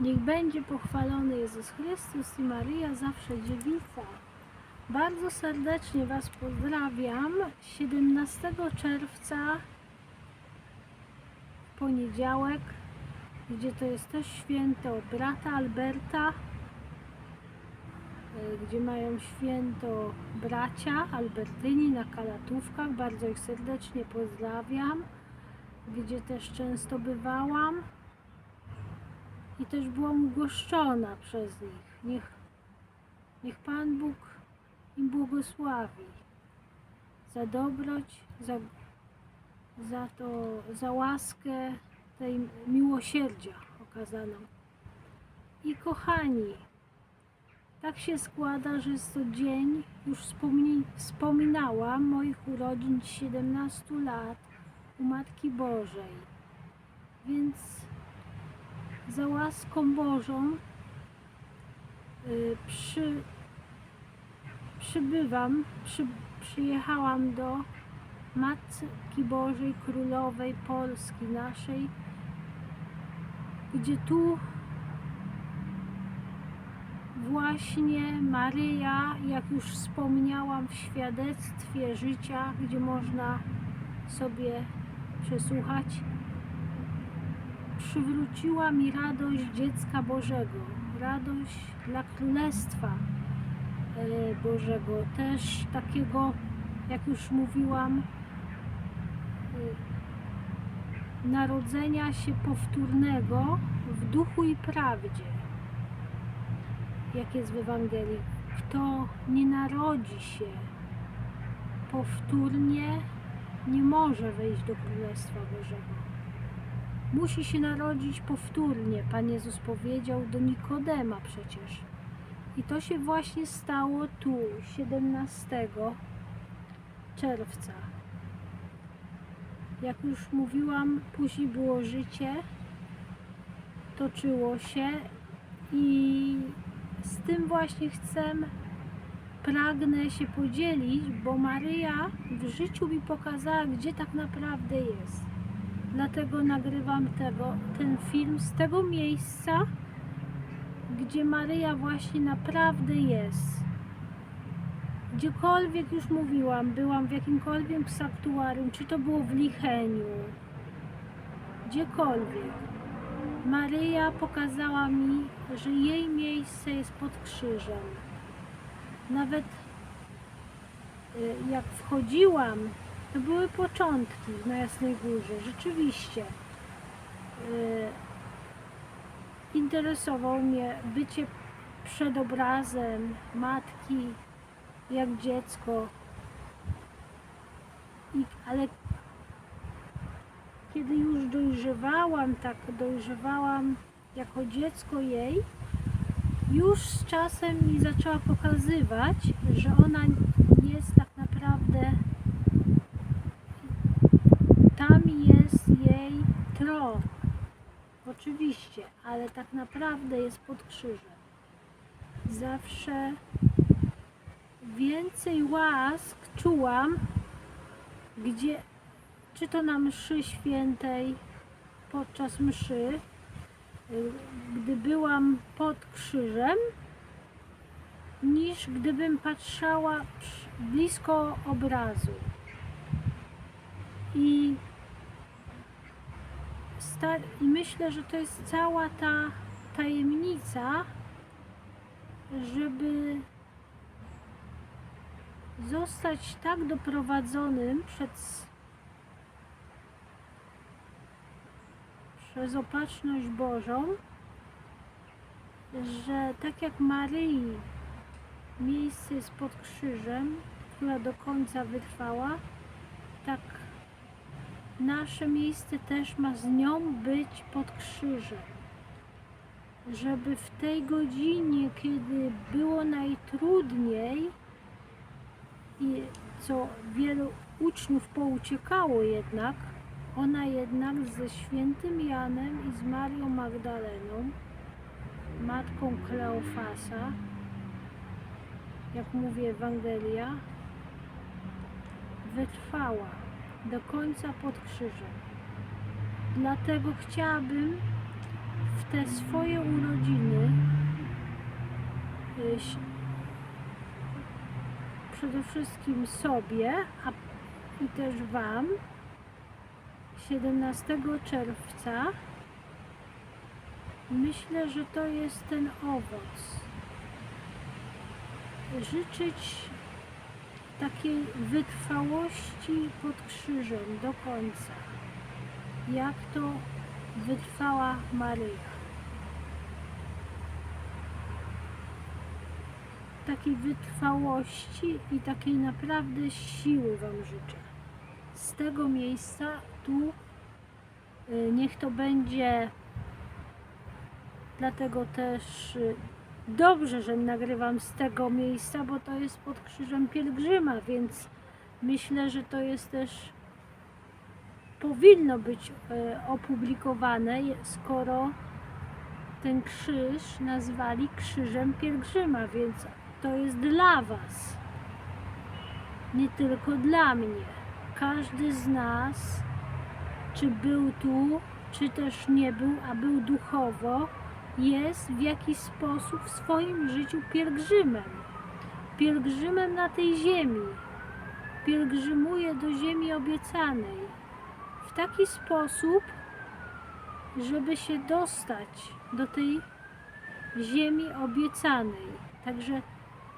Niech będzie pochwalony Jezus Chrystus i Maryja zawsze dziewica. Bardzo serdecznie Was pozdrawiam. 17 czerwca, poniedziałek, gdzie to jest też święto brata Alberta, e, gdzie mają święto bracia Albertyni na Kalatówkach. Bardzo ich serdecznie pozdrawiam, gdzie też często bywałam i też byłam ugoszczona przez nich. Niech, niech Pan Bóg im błogosławi za dobroć, za, za to, za łaskę tej miłosierdzia okazaną. I kochani, tak się składa, że jest to dzień, już wspomni, wspominałam, moich urodzin 17 lat u Matki Bożej. Więc za łaską Bożą y, przy, przybywam, przy, przyjechałam do Matki Bożej Królowej Polski naszej, gdzie tu właśnie Maryja, jak już wspomniałam w świadectwie życia, gdzie można sobie przesłuchać, przywróciła mi radość dziecka Bożego, radość dla Królestwa e, Bożego, też takiego, jak już mówiłam, e, narodzenia się powtórnego w duchu i prawdzie, jak jest w Ewangelii. Kto nie narodzi się powtórnie, nie może wejść do Królestwa Bożego musi się narodzić powtórnie. Pan Jezus powiedział do Nikodema przecież. I to się właśnie stało tu, 17 czerwca. Jak już mówiłam, później było życie, toczyło się i z tym właśnie chcę, pragnę się podzielić, bo Maryja w życiu mi pokazała, gdzie tak naprawdę jest. Dlatego nagrywam tego, ten film z tego miejsca, gdzie Maryja właśnie naprawdę jest. Gdziekolwiek już mówiłam, byłam w jakimkolwiek sanktuarium, czy to było w Licheniu, gdziekolwiek. Maryja pokazała mi, że jej miejsce jest pod krzyżem. Nawet y, jak wchodziłam to były początki na Jasnej Górze, rzeczywiście. Yy, interesował mnie bycie przed obrazem matki, jak dziecko. I, ale kiedy już dojrzewałam, tak dojrzewałam jako dziecko jej, już z czasem mi zaczęła pokazywać, że ona jest tak naprawdę tam jest jej tron. Oczywiście, ale tak naprawdę jest pod krzyżem. Zawsze więcej łask czułam, gdzie, czy to na mszy świętej, podczas mszy, gdy byłam pod krzyżem, niż gdybym patrzała blisko obrazu. I i myślę, że to jest cała ta tajemnica, żeby zostać tak doprowadzonym przez, przez opatrzność Bożą, że tak jak Maryi miejsce jest pod krzyżem, która do końca wytrwała, tak nasze miejsce też ma z nią być pod krzyżem. Żeby w tej godzinie, kiedy było najtrudniej i co wielu uczniów pouciekało jednak, ona jednak ze świętym Janem i z Marią Magdaleną, matką Kleofasa, jak mówi Ewangelia, wytrwała do końca pod krzyżem. Dlatego chciałabym w te swoje urodziny y, przede wszystkim sobie, a i też Wam 17 czerwca myślę, że to jest ten owoc. Życzyć takiej wytrwałości pod krzyżem do końca, jak to wytrwała Maryja. Takiej wytrwałości i takiej naprawdę siły Wam życzę. Z tego miejsca tu y, niech to będzie dlatego też y, dobrze, że nagrywam z tego miejsca, bo to jest pod krzyżem pielgrzyma, więc myślę, że to jest też powinno być e, opublikowane, skoro ten krzyż nazwali krzyżem pielgrzyma, więc to jest dla Was, nie tylko dla mnie. Każdy z nas, czy był tu, czy też nie był, a był duchowo, jest w jakiś sposób w swoim życiu pielgrzymem. Pielgrzymem na tej ziemi. Pielgrzymuje do ziemi obiecanej. W taki sposób, żeby się dostać do tej ziemi obiecanej. Także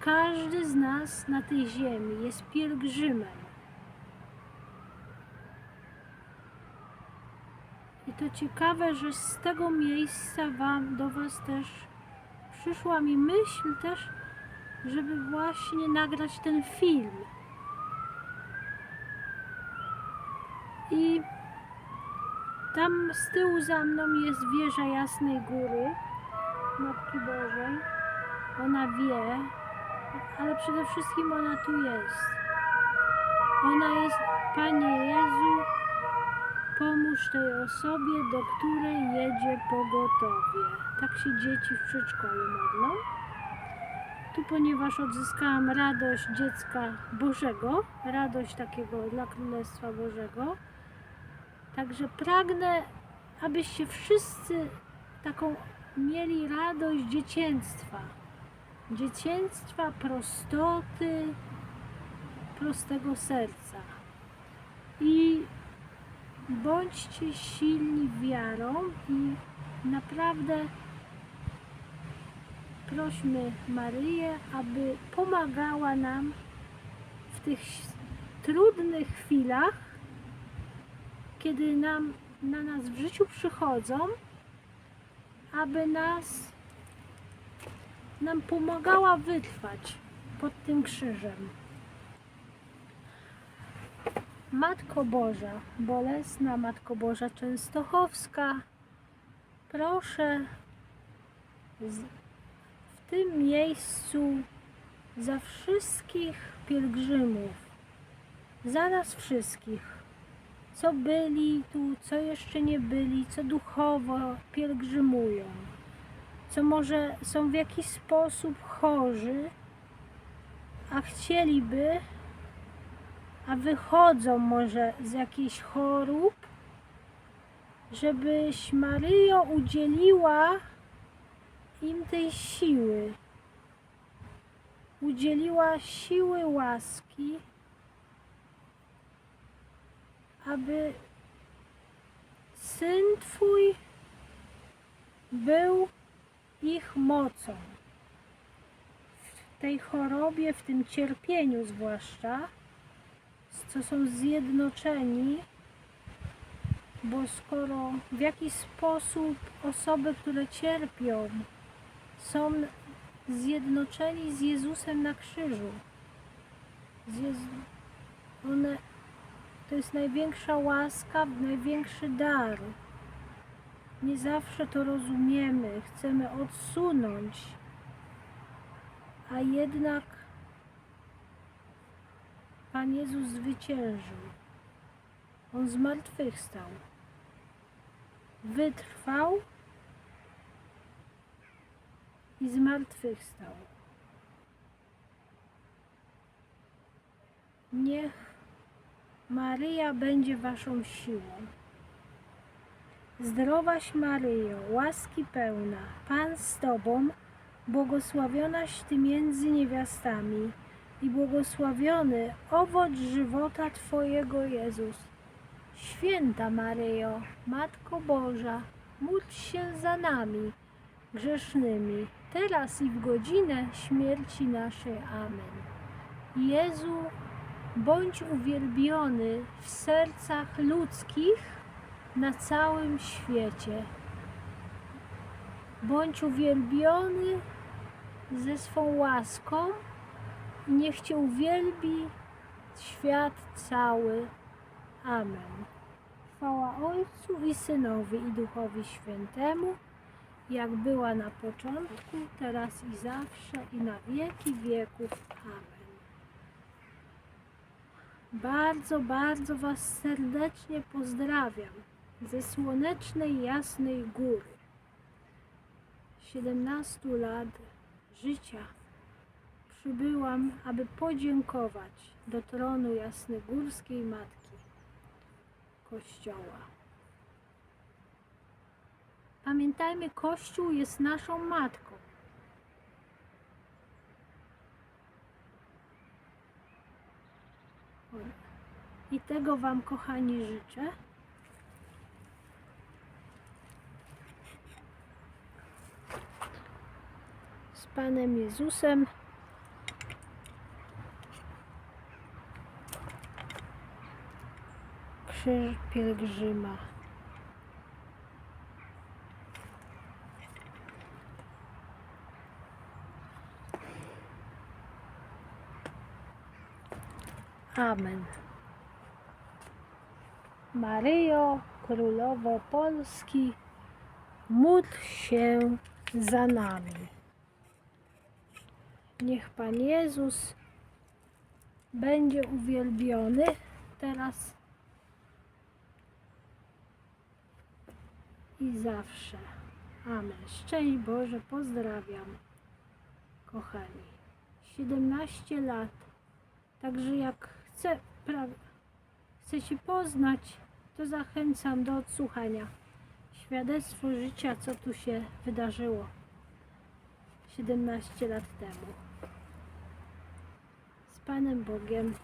każdy z nas na tej ziemi jest pielgrzymem. I to ciekawe, że z tego miejsca wam, do Was też przyszła mi myśl też, żeby właśnie nagrać ten film. I tam z tyłu za mną jest wieża Jasnej Góry Matki Bożej. Ona wie, ale przede wszystkim ona tu jest. Ona jest, Panie Jezu, Pomóż tej osobie, do której jedzie pogotowie. Tak się dzieci w przedszkolu modlą. Tu, ponieważ odzyskałam radość dziecka Bożego, radość takiego dla Królestwa Bożego, także pragnę, abyście wszyscy taką mieli radość dziecięctwa. Dziecięctwa, prostoty, prostego serca. I bądźcie silni wiarą i naprawdę prośmy Maryję, aby pomagała nam w tych trudnych chwilach, kiedy nam, na nas w życiu przychodzą, aby nas nam pomagała wytrwać pod tym krzyżem. Matko Boża, bolesna Matko Boża Częstochowska, proszę w tym miejscu za wszystkich pielgrzymów, za nas wszystkich, co byli tu, co jeszcze nie byli, co duchowo pielgrzymują, co może są w jakiś sposób chorzy, a chcieliby a wychodzą może z jakichś chorób, żebyś Maryjo udzieliła im tej siły, udzieliła siły łaski, aby Syn Twój był ich mocą. W tej chorobie, w tym cierpieniu zwłaszcza co są zjednoczeni, bo skoro w jakiś sposób osoby, które cierpią, są zjednoczeni z Jezusem na krzyżu, one, to jest największa łaska, największy dar. Nie zawsze to rozumiemy, chcemy odsunąć, a jednak Pan Jezus zwyciężył. On zmartwychwstał. Wytrwał i zmartwychwstał. Niech Maryja będzie waszą siłą. Zdrowaś Maryjo, łaski pełna, Pan z Tobą, błogosławionaś Ty między niewiastami i błogosławiony owoc żywota Twojego Jezus. Święta Maryjo, Matko Boża, módl się za nami, grzesznymi, teraz i w godzinę śmierci naszej. Amen. Jezu, bądź uwielbiony w sercach ludzkich na całym świecie. Bądź uwielbiony ze swą łaską niech Cię uwielbi świat cały. Amen. Chwała Ojcu i Synowi i Duchowi Świętemu, jak była na początku, teraz i zawsze i na wieki wieków. Amen. Bardzo, bardzo Was serdecznie pozdrawiam ze słonecznej, jasnej góry. 17 lat życia przybyłam, aby podziękować do tronu Jasnogórskiej Matki Kościoła. Pamiętajmy, Kościół jest naszą matką. I tego Wam, kochani, życzę. Z Panem Jezusem. Krzyż pielgrzyma. Amen. Maryjo, Królowo Polski, módl się za nami. Niech Pan Jezus będzie uwielbiony teraz i zawsze. Amen. Szczęść Boże, pozdrawiam, kochani. 17 lat. Także jak chce, pra, chcecie poznać, to zachęcam do odsłuchania. Świadectwo życia, co tu się wydarzyło 17 lat temu. Z Panem Bogiem.